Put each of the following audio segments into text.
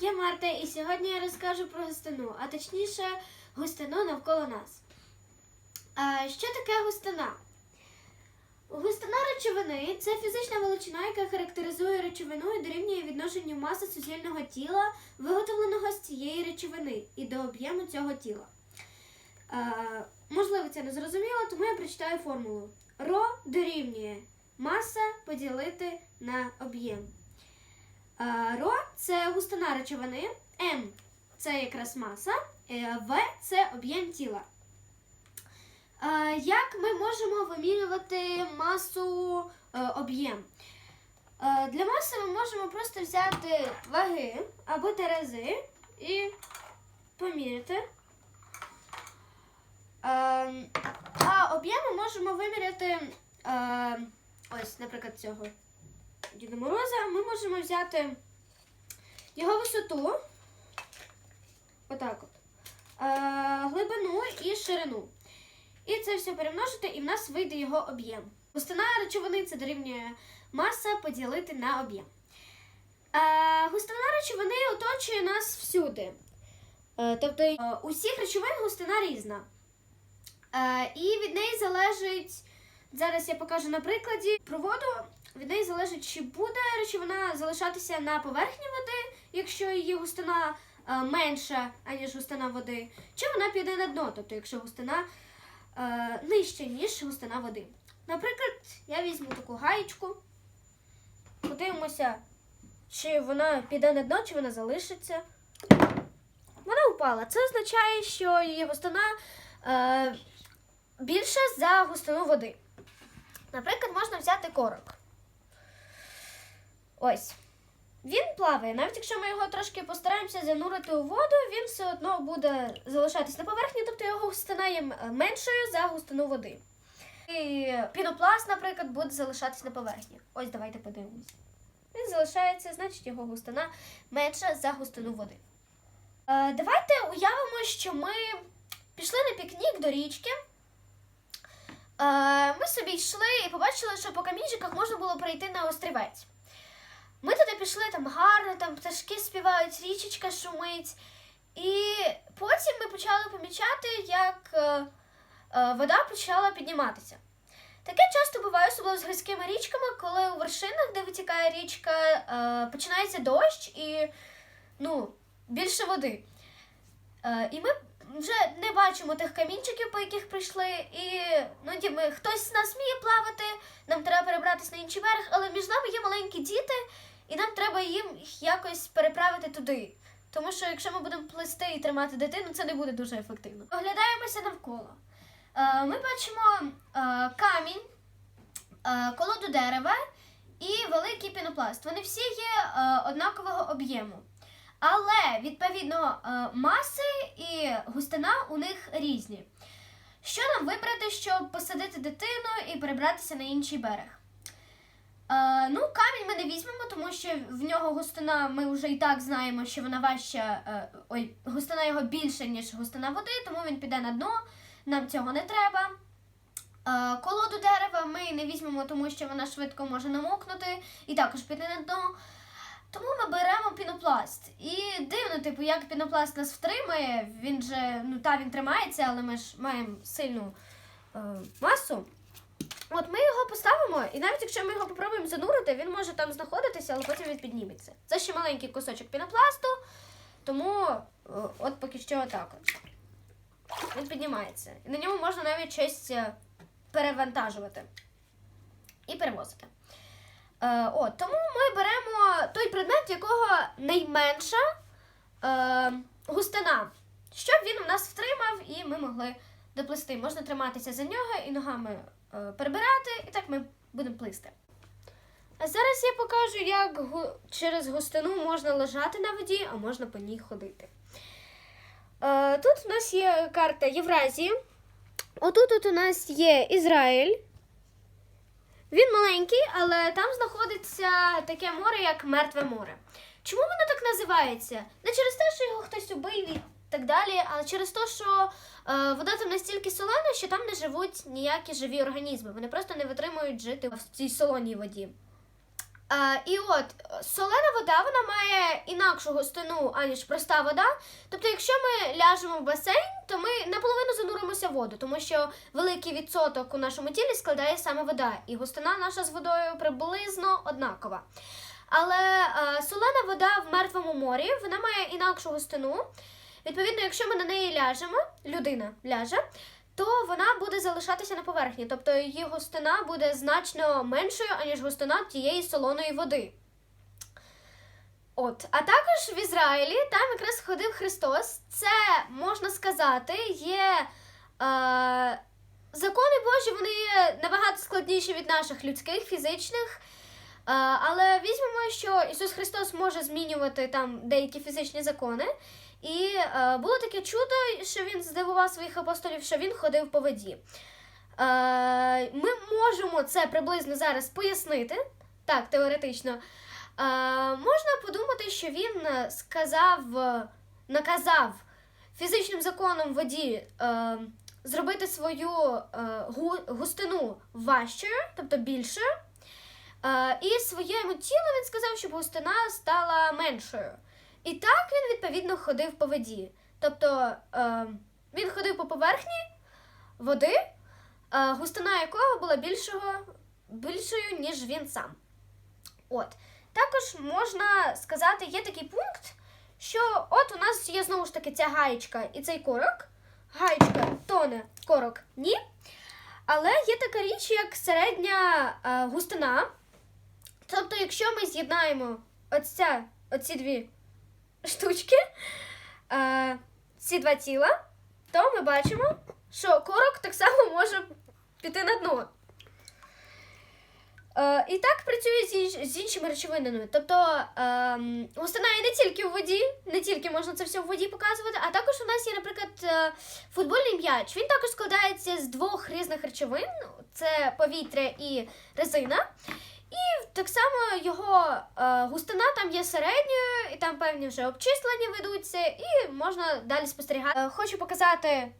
я Марта, і сьогодні я розкажу про густину, а точніше густину навколо нас. А, що таке густина? Густина речовини це фізична величина, яка характеризує речовину і дорівнює відношенню маси суцільного тіла, виготовленого з цієї речовини, і до об'єму цього тіла. А, можливо, це не зрозуміло, тому я прочитаю формулу. Ро дорівнює маса поділити на об'єм. Е, Ро це густина речовини, М це якраз маса, е, В це об'єм тіла. Е, Як ми можемо вимірювати масу об'єм? Для маси ми можемо просто взяти ваги або терези і поміряти. А об'єм ми можемо виміряти ось, наприклад, цього Діда Мороза. Ми можемо взяти його висоту, отак от, е, глибину і ширину. І це все перемножити, і в нас вийде його об'єм. Густина речовини це дорівнює маса поділити на об'єм. Е, густина речовини оточує нас всюди. Е, тобто у всіх речовин густина різна. І від неї залежить, зараз я покажу на прикладі, про воду від неї залежить, чи буде речовина залишатися на поверхні води, якщо її густина е, менша, аніж густина води, чи вона піде на дно, тобто якщо густина е, нижча, ніж густина води. Наприклад, я візьму таку гаєчку, подивимося, чи вона піде на дно, чи вона залишиться. Вона упала. Це означає, що її густина е, більша за густину води. Наприклад, можна взяти корок. Ось. Він плаває. Навіть якщо ми його трошки постараємося занурити у воду, він все одно буде залишатись на поверхні, тобто його густина є меншою за густину води. І пінопласт, наприклад, буде залишатись на поверхні. Ось давайте подивимось. Він залишається, значить його густина менша за густину води. Е, давайте уявимо, що ми пішли на пікнік до річки. Е, ми собі йшли і побачили, що по камінчиках можна було прийти на острівець. Ми туди пішли, там гарно, там пташки співають, річечка шумить. І потім ми почали помічати, як е, е, вода почала підніматися. Таке часто буває, особливо з гірськими річками, коли у вершинах, де витікає річка, е, починається дощ і ну, більше води. І ми вже не бачимо тих камінчиків, по яких прийшли, і ну, ді, хтось з нас вміє плавати, нам треба перебратися на інший берег, але між нами є маленькі діти, і нам треба їм їх якось переправити туди. Тому що якщо ми будемо плести і тримати дитину, це не буде дуже ефективно. Оглядаємося навколо. Е, ми бачимо е, камінь, е, колоду дерева і великий пінопласт. Вони всі є однакового об'єму. Але відповідно маси і густина у них різні. Що нам вибрати, щоб посадити дитину і перебратися на інший берег? Е, ну, камінь ми не візьмемо, тому що в нього густина, ми вже і так знаємо, що вона важча, е, ой, густина його більша, ніж густина води, тому він піде на дно, нам цього не треба. Е, колоду дерева ми не візьмемо, тому що вона швидко може намокнути і також піде на дно. Тому ми беремо пінопласт. І дивно, типу, як пінопласт нас втримає. Він же, ну та він тримається, але ми ж маємо сильну е, масу. От ми його поставимо, і навіть якщо ми його попробуємо занурити, він може там знаходитися, але потім він підніметься. Це ще маленький кусочок пінопласту, тому е, от поки що отак от. Він піднімається. І на ньому можна навіть щось е, перевантажувати і перевозити. Е, от, тому ми беремо той предмет, якого найменша е, густина, щоб він у нас втримав і ми могли доплисти. Можна триматися за нього і ногами перебирати, і так ми будемо плисти. А зараз я покажу, як через густину можна лежати на воді, а можна по ній ходити. Е, тут у нас є карта Євразії. Отут от у нас є Ізраїль. Він маленький, але там знаходиться таке море, як Мертве море. Чому воно так називається? Не через те, що його хтось убив і так далі, але через те, що е, вода там настільки солена, що там не живуть ніякі живі організми. Вони просто не витримують жити в цій солоній воді. А, і от е, солена вода вона має інакшу густину, аніж проста вода. Тобто, якщо ми ляжемо в басейн, то ми наполовину зануримося в воду, тому що великий відсоток у нашому тілі складає саме вода, і густина наша з водою приблизно однакова. Але е, солена вода в мертвому морі вона має інакшу густину. Відповідно, якщо ми на неї ляжемо, людина ляже, то вона буде залишатися на поверхні, тобто її густина буде значно меншою, аніж густина тієї солоної води. От, а також в Ізраїлі там якраз ходив Христос. Це можна сказати, є е, закони Божі, вони є набагато складніші від наших людських, фізичних. Е, але візьмемо, що Ісус Христос може змінювати там деякі фізичні закони. І е, було таке чудо, що він здивував своїх апостолів, що він ходив по воді. Е, ми можемо це приблизно зараз пояснити, так, теоретично. Е, можна подумати, що він сказав, наказав фізичним законом воді е, зробити свою е, гу- густину важчою, тобто більшою. Е, і своєму тілу він сказав, щоб густина стала меншою. І так він відповідно ходив по воді. Тобто е, він ходив по поверхні води, е, густина якого була більшого, більшою, ніж він сам. От. Також можна сказати, є такий пункт, що от у нас є знову ж таки ця гаєчка і цей корок. Гаєчка тоне, корок ні. Але є така річ, як середня е, густина. Тобто, якщо ми з'єднаємо оці дві штучки, е, ці два тіла, то ми бачимо, що корок так само може піти на дно. Е, і так працює з, з іншими речовинами. Тобто ем, густина є не тільки в воді, не тільки можна це все в воді показувати, а також у нас є, наприклад, е, футбольний м'яч. Він також складається з двох різних речовин: це повітря і резина. І так само його е, густина там є середньою, і там певні вже обчислення ведуться, і можна далі спостерігати. Е, хочу показати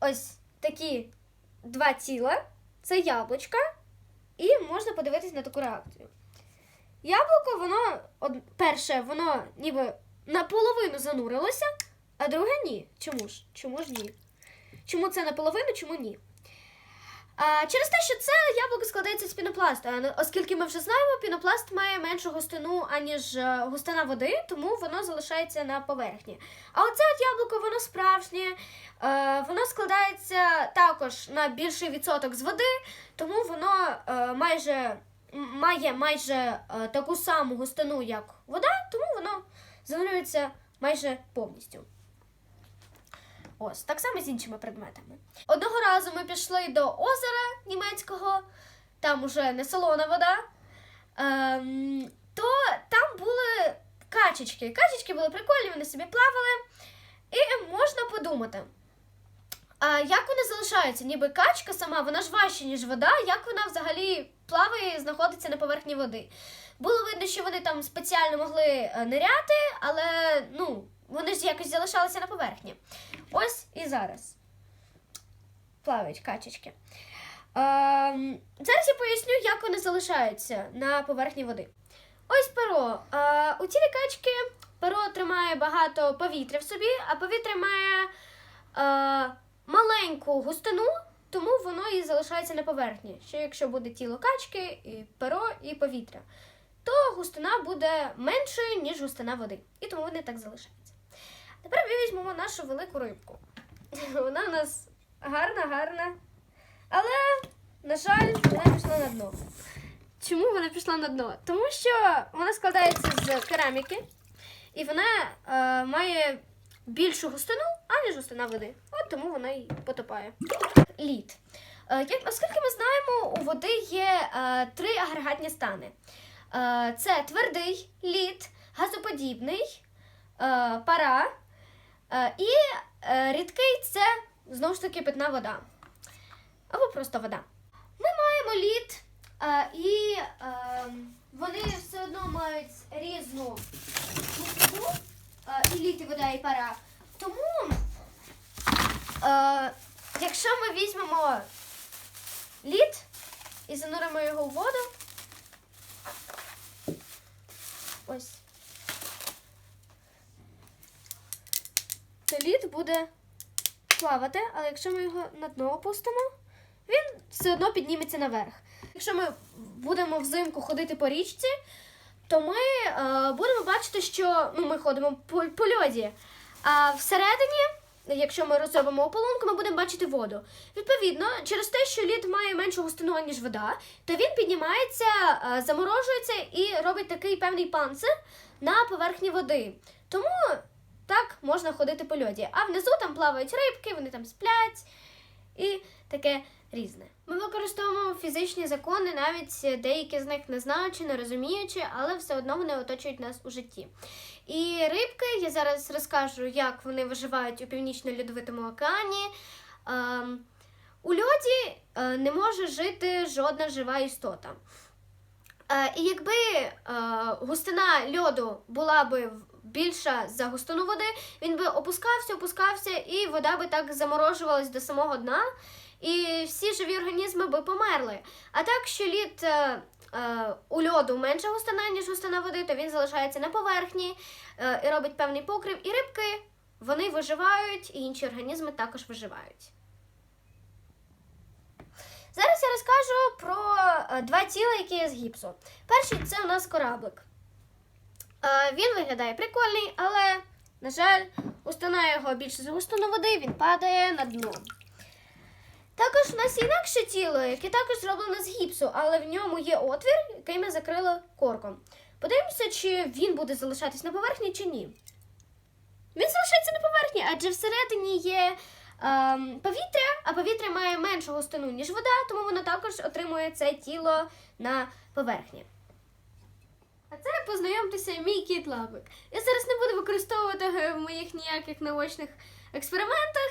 ось такі два тіла: це яблучка, і можна подивитись на таку реакцію. Яблуко, воно перше, воно ніби наполовину занурилося, а друге ні. Чому ж? Чому ж ні? Чому це наполовину, чому ні? Через те, що це яблуко складається з пінопласту. Ну, Оскільки ми вже знаємо, пінопласт має меншу густину, аніж е, густина води, тому воно залишається на поверхні. А оце от яблуко, воно справжнє, е, воно складається також на більший відсоток з води, тому воно е, майже має майже таку саму густину, як вода, тому воно занурюється майже повністю. Ось, так само з іншими предметами. Одного разу ми пішли до озера німецького, там уже не солона вода. Ем, то там були качечки. Качечки були прикольні, вони собі плавали. І можна подумати, а як вони залишаються? Ніби качка сама, вона ж важча, ніж вода, як вона взагалі плаває і знаходиться на поверхні води. Було видно, що вони там спеціально могли е, ниряти, але ну, вони ж якось залишалися на поверхні. Ось і зараз. Плавають качечки. Ем, зараз я поясню, як вони залишаються на поверхні води. Ось перо. Е, у тілі качки перо тримає багато повітря в собі, а повітря має е, маленьку густину, тому воно і залишається на поверхні. Що якщо буде тіло качки, і перо, і повітря, то густина буде меншою, ніж густина води. І тому вони так залишаються. Тепер візьмемо нашу велику рибку. Вона у нас гарна, гарна. Але, на жаль, вона пішла на дно. Чому вона пішла на дно? Тому що вона складається з кераміки, і вона е, має більшу густину, аніж густина води. От тому вона і потопає. Лід. Е, як, оскільки ми знаємо, у води є е, три агрегатні стани: е, це твердий лід, газоподібний, е, пара і е, рідкий це знову ж таки питна вода. Або просто вода. Ми маємо лід, е, і е, вони все одно мають різну густину, е, і лід, і вода, і пара. Тому, е, якщо ми візьмемо лід і зануримо його в воду, ось. То лід буде плавати, але якщо ми його на дно опустимо, він все одно підніметься наверх. Якщо ми будемо взимку ходити по річці, то ми е, будемо бачити, що ну, ми ходимо по, по льоді. А всередині, якщо ми розробимо ополонку, ми будемо бачити воду. Відповідно, через те, що лід має меншу густину, ніж вода, то він піднімається, е, заморожується і робить такий певний панцир на поверхні води. Тому так можна ходити по льоді. А внизу там плавають рибки, вони там сплять і таке різне. Ми використовуємо фізичні закони, навіть деякі з них не знаючи, не розуміючи, але все одно вони оточують нас у житті. І рибки я зараз розкажу, як вони виживають у північно-льодовитому океані. Ем, у льоді е, не може жити жодна жива істота. Е, і якби е, густина льоду була би більша за густину води, він би опускався, опускався, і вода би так заморожувалась до самого дна, і всі живі організми би померли. А так, що лід е, е, у льоду менша густина, ніж густина води, то він залишається на поверхні е, і робить певний покрив. І рибки вони виживають, і інші організми також виживають. Зараз я розкажу про е, два тіла, які є з гіпсу. Перший це у нас кораблик. Він виглядає прикольний, але, на жаль, густина його більше за густину води, він падає на дно. Також у нас інакше тіло, яке також зроблене з гіпсу, але в ньому є отвір, який ми закрили корком. Подивимося, чи він буде залишатись на поверхні, чи ні. Він залишається на поверхні, адже всередині є ем, повітря, а повітря має меншу густину, ніж вода, тому воно також отримує це тіло на поверхні. А це познайомтеся, мій кіт лапик. Я зараз не буду використовувати в моїх ніяких наочних експериментах.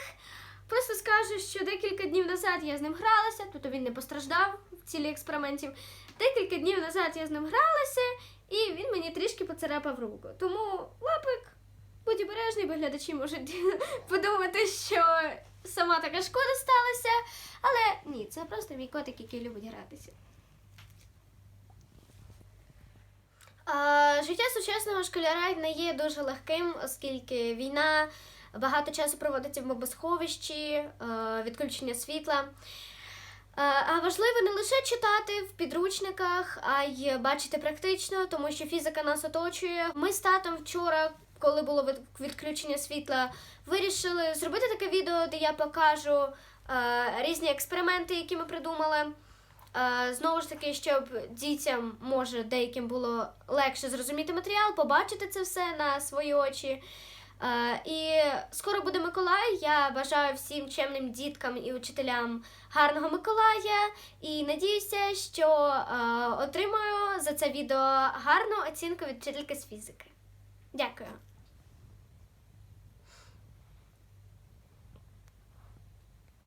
Просто скажу, що декілька днів назад я з ним гралася, тобто він не постраждав в цілі експериментів. Декілька днів назад я з ним гралася, і він мені трішки поцарапав руку. Тому лапик, будь обережний, бо глядачі можуть подумати, що сама така шкода сталася. Але ні, це просто мій котик, який любить гратися. А, життя сучасного школяра не є дуже легким, оскільки війна багато часу проводиться в бомбосховищі, е, відключення світла. Е, А важливо не лише читати в підручниках, а й бачити практично, тому що фізика нас оточує. Ми з татом вчора, коли було відключення світла, вирішили зробити таке відео, де я покажу е, різні експерименти, які ми придумали. Е, Знову ж таки, щоб дітям може деяким було легше зрозуміти матеріал, побачити це все на свої очі. Е, І скоро буде Миколай. Я бажаю всім чемним діткам і учителям гарного Миколая. І надіюся, що е, отримаю за це відео гарну оцінку від вчительки з фізики. Дякую.